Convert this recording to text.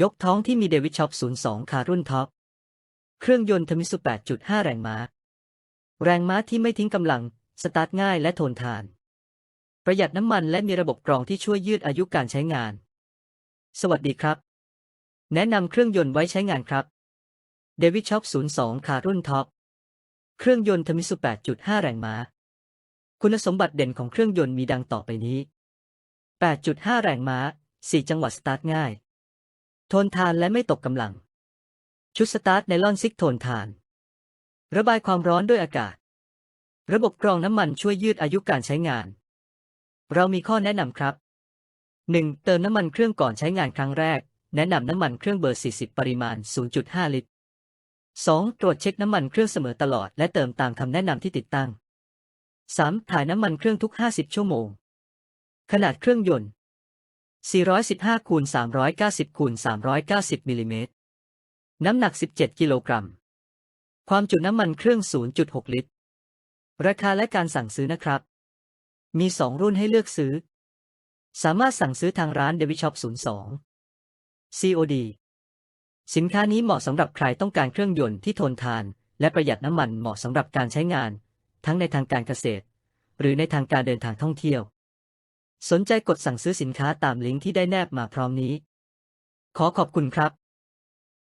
ยกท้องที่มีเดวิดช็อป 02 คารุ่นท็อป เครื่องยนต์ทมิสุ 8.5 แรงม้า แรงม้าที่ไม่ทิ้งกำลัง สตาร์ทง่ายและทนทาน ประหยัดน้ำมันและมีระบบกรองที่ช่วยยืดอายุการใช้งาน สวัสดีครับ แนะนำเครื่องยนต์ไว้ใช้งานครับเดวิดช็อป 02 คารุ่นท็อป เครื่องยนต์ทมิสุ 8.5 แรงม้า คุณสมบัติเด่นของเครื่องยนต์มีดังต่อไปนี้ 8.5 แรงม้า 4 จังหวะสตาร์ทง่าย ทนทานและไม่ตกกำลัง ชุดสตาร์ทไนลอนซิกทนทาน ระบายความร้อนด้วยอากาศ ระบบกรองน้ำมันช่วยยืดอายุการใช้งาน เรามีข้อแนะนำครับ 1. เติมน้ำมันเครื่องก่อนใช้งานครั้งแรก แนะนำน้ำมันเครื่องเบอร์ 40 ปริมาณ 0.5 ลิตร 2. ตรวจเช็คน้ำมันเครื่องเสมอตลอด และเติมตามคำแนะนำที่ติดตั้ง 3. ถ่ายน้ำมันเครื่องทุก 50 ชั่วโมง ขนาดเครื่องยนต์ 415คูณ390คูณ390มิลลิเมตร น้ำหนัก 17 กิโลกรัม ความจุน้ำมันเครื่อง 0.6 ลิตร ราคาและการสั่งซื้อนะครับ มี 2 รุ่นให้เลือกซื้อ สามารถสั่งซื้อทางร้าน d e v i Shop 02 COD สินค้านี้เหมาะสำหรับใครต้องการเครื่องยนต์ที่ทนทาน และประหยัดน้ำมันเหมาะสำหรับการใช้งาน ทั้งในทางการเกษตร หรือในทางการเดินทางท่องเที่ยว สนใจกดสั่งซื้อสินค้าตามลิงก์ที่ได้แนบมาพร้อมนี้ ขอขอบคุณครับ